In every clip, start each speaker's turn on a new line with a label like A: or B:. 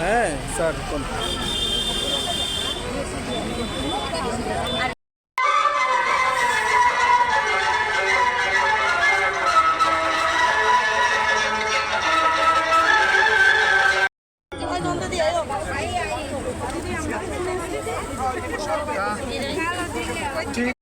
A: হ্যাঁ স্যার কোন?
B: 你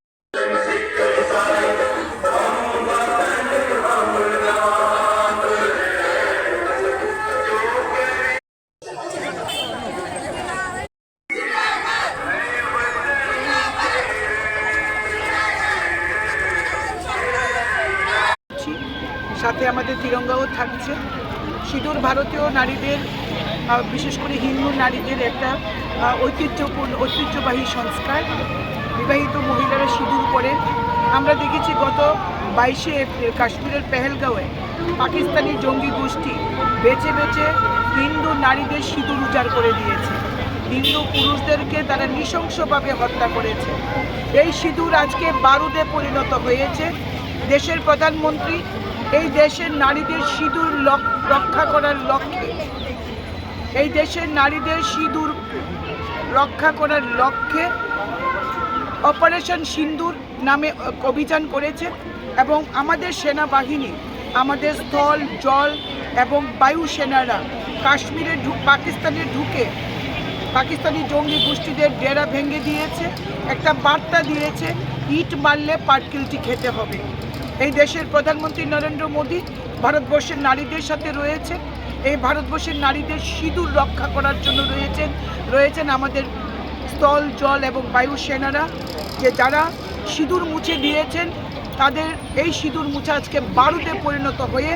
B: সাথে আমাদের তিরঙ্গাও থাকছে। সিঁদুর ভারতীয় নারীদের বিশেষ করে হিন্দু নারীদের একটা ঐতিহ্যপূর্ণ, ঐতিহ্যবাহী সংস্কার। বিবাহিত মহিলারা সিঁদুর পরেন। আমরা দেখেছি গত বাইশে এপ্রিল কাশ্মীরের পেহেলগাঁওয়ে পাকিস্তানি জঙ্গি গোষ্ঠী বেছে বেছে হিন্দু নারীদের সিঁদুর উজাড় করে দিয়েছে। হিন্দু পুরুষদেরকে তারা নৃশংসভাবে হত্যা করেছে। এই সিঁদুর আজকে বারুদে পরিণত হয়েছে। দেশের প্রধানমন্ত্রী এই দেশের নারীদের সিঁদুর রক্ষা করার লক্ষ্যে। এই দেশের নারীদের সিঁদুর রক্ষা করার লক্ষ্যে অপারেশন সিন্দুর নামে অভিযান করেছে এবং আমাদের সেনাবাহিনী, আমাদের স্থল, জল এবং বায়ু সেনারা কাশ্মীরে পাকিস্তানে ঢুকে পাকিস্তানি জঙ্গি গোষ্ঠীদের ডেরা ভেঙে দিয়েছে। একটা বার্তা দিয়েছে ইট মারলে পাটকিলটি খেতে হবে। এই দেশের প্রধানমন্ত্রী নরেন্দ্র মোদী ভারতবর্ষের নারীদের সাথে রয়েছে এই ভারতবর্ষের নারীদের সিঁদুর রক্ষা করার জন্য রয়েছেন। রয়েছেন আমাদের স্থল, জল এবং বায়ু সেনারা, যে যারা সিঁদুর মুছে দিয়েছেন, তাদের এই সিঁদুর মুছে আজকে বারুদে পরিণত হয়ে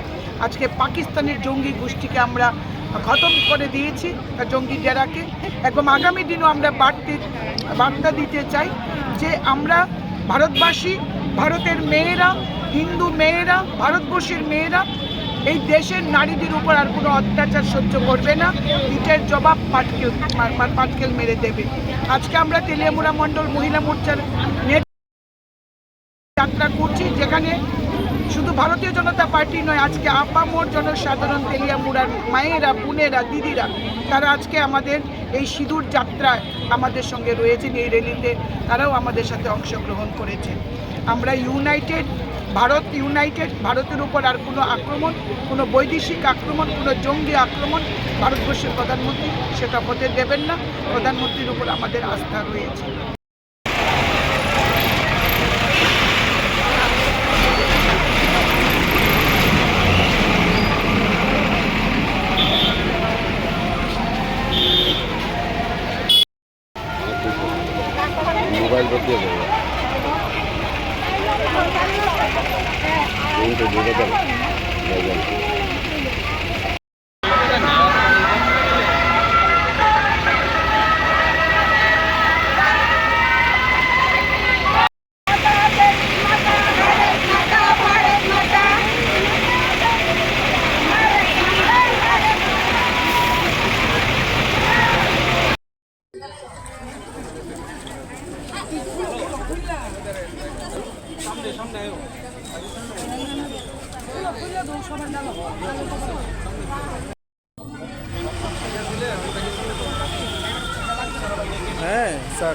B: আজকে পাকিস্তানের জঙ্গি গোষ্ঠীকে আমরা খতম করে দিয়েছি জঙ্গি ডেরাকে। এবং আগামী দিনও আমরা বাড়তে বার্তা দিতে চাই যে আমরা ভারতবাসী, ভারতের মেয়েরা, হিন্দু মেয়েরা, ভারতবর্ষের মেয়েরা, এই দেশের নারীদের উপর আর কোনো অত্যাচার সহ্য করবে না। ইটের জবাব পাটকেল পাটকেল মেরে দেবে। আজকে আমরা তেলিয়ামুড়া মণ্ডল মহিলা মোর্চার নেতৃত্বে যাত্রা করছি, যেখানে শুধু ভারতীয় জনতা পার্টি নয়, আজকে আপামোর জনসাধারণ, তেলিয়ামুড়ার মায়েরা, বোনেরা, দিদিরা, তারা আজকে আমাদের এই সিঁদুর যাত্রায় আমাদের সঙ্গে রয়েছেন এই র্যালিতে। তারাও আমাদের সাথে অংশগ্রহণ করেছেন। আমরা ইউনাইটেড, ভারত ইউনাইটেড, ভারতের উপর আর কোনো আক্রমণ, কোনো বৈদেশিক আক্রমণ, কোনো জঙ্গি আক্রমণ ভারতবর্ষের প্রধানমন্ত্রী সেটা হতে দেবেন না। প্রধানমন্ত্রীর উপর আমাদের আস্থা রয়েছে।
C: মোবাইল বদলে দেবে কিন্তু দিয়ে ঢুকে
A: হ্যাঁ স্যার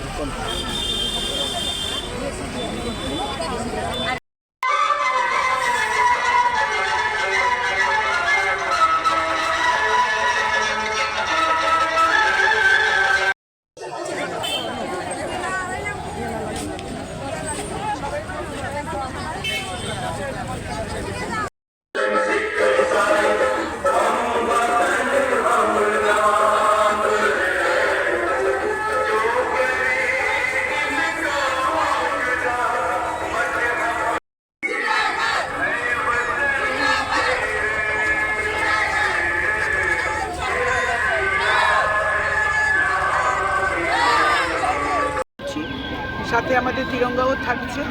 B: সাথে আমাদের তিরঙ্গাও থাকছে।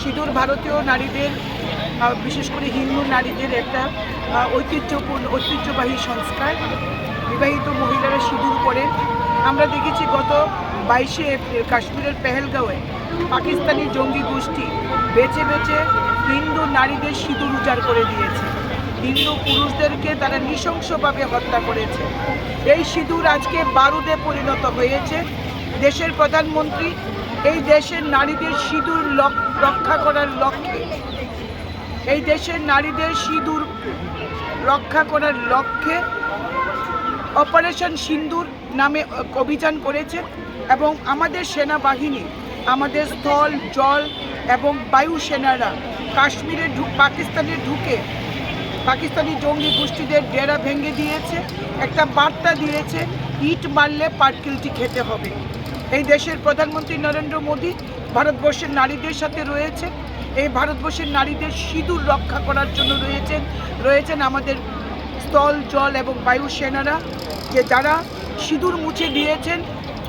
B: সিঁদুর ভারতীয় নারীদের বিশেষ করে হিন্দু নারীদের একটা ঐতিহ্যপূর্ণ, ঐতিহ্যবাহী সংস্কার। বিবাহিত মহিলারা সিঁদুর পরেন। আমরা দেখেছি গত বাইশে এপ্রিল কাশ্মীরের পেহেলগাঁওয়ে পাকিস্তানি জঙ্গি গোষ্ঠী বেছে বেছে হিন্দু নারীদের সিঁদুর উজাড় করে দিয়েছে। হিন্দু পুরুষদেরকে তারা নৃশংসভাবে হত্যা করেছে। এই সিঁদুর আজকে বারুদে পরিণত হয়েছে। দেশের প্রধানমন্ত্রী এই দেশের নারীদের সিঁদুর রক্ষা করার লক্ষ্যে। এই দেশের নারীদের সিঁদুর রক্ষা করার লক্ষ্যে অপারেশন সিন্দুর নামে অভিযান করেছে এবং আমাদের সেনাবাহিনী, আমাদের স্থল, জল এবং বায়ু সেনারা কাশ্মীরে পাকিস্তানে ঢুকে পাকিস্তানি জঙ্গি গোষ্ঠীদের ডেরা ভেঙে দিয়েছে। একটা বার্তা দিয়েছে, ইট মারলে পাটকিলটি খেতে হবে। এই দেশের প্রধানমন্ত্রী নরেন্দ্র মোদী ভারতবর্ষের নারীদের সাথে রয়েছে এই ভারতবর্ষের নারীদের সিঁদুর রক্ষা করার জন্য রয়েছেন। রয়েছেন আমাদের স্থল, জল এবং বায়ু সেনারা, যে যারা সিঁদুর মুছে দিয়েছেন,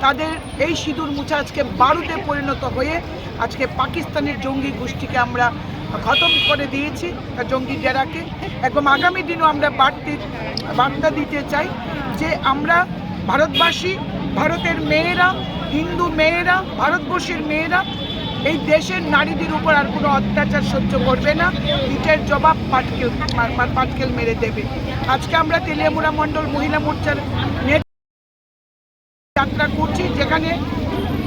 B: তাদের এই সিঁদুর মুছে আজকে বারুদে পরিণত হয়ে আজকে পাকিস্তানের জঙ্গি গোষ্ঠীকে আমরা খতম করে দিয়েছি জঙ্গি ডেরাকে। এবং আগামী দিনও আমরা বাড়তি বার্তা দিতে চাই যে আমরা ভারতবাসী, ভারতের মেয়েরা হিন্দু মেয়েরা, ভারতবর্ষের মেয়েরা এই দেশের নারীদের উপর আর কোনো অত্যাচার সহ্য করবে না। ইটের জবাব পাটকেল পাটকেল মেরে দেবে। আজকে আমরা তেলিয়ামুড়া মণ্ডল মহিলা মোর্চার যাত্রা করছি, যেখানে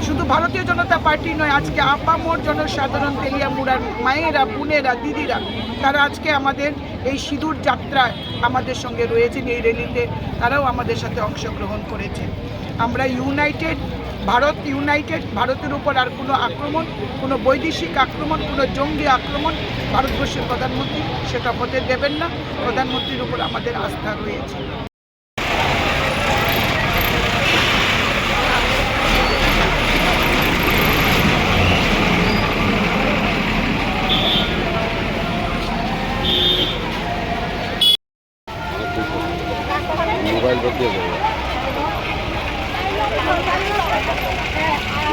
B: শুধু ভারতীয় জনতা পার্টি নয়, আজকে আপামোর জনসাধারণ, তেলিয়ামুড়ার মায়েরা, বোনেরা, দিদিরা, তারা আজকে আমাদের এই সিঁদুর যাত্রায় আমাদের সঙ্গে রয়েছেন। এই র্যালিতে তারাও আমাদের সাথে অংশগ্রহণ করেছে আমরা ইউনাইটেড ভারত, ইউনাইটেড, ভারতের উপর আর কোনো আক্রমণ, কোনো বৈদেশিক আক্রমণ, কোনো জঙ্গি আক্রমণ ভারতবর্ষের প্রধানমন্ত্রী সেটা হতে দেবেন না। প্রধানমন্ত্রীর উপর আমাদের আস্থা রয়েছে
C: মোবাইল বদলে যাবে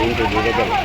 C: কিন্তু ঢুকে যাবে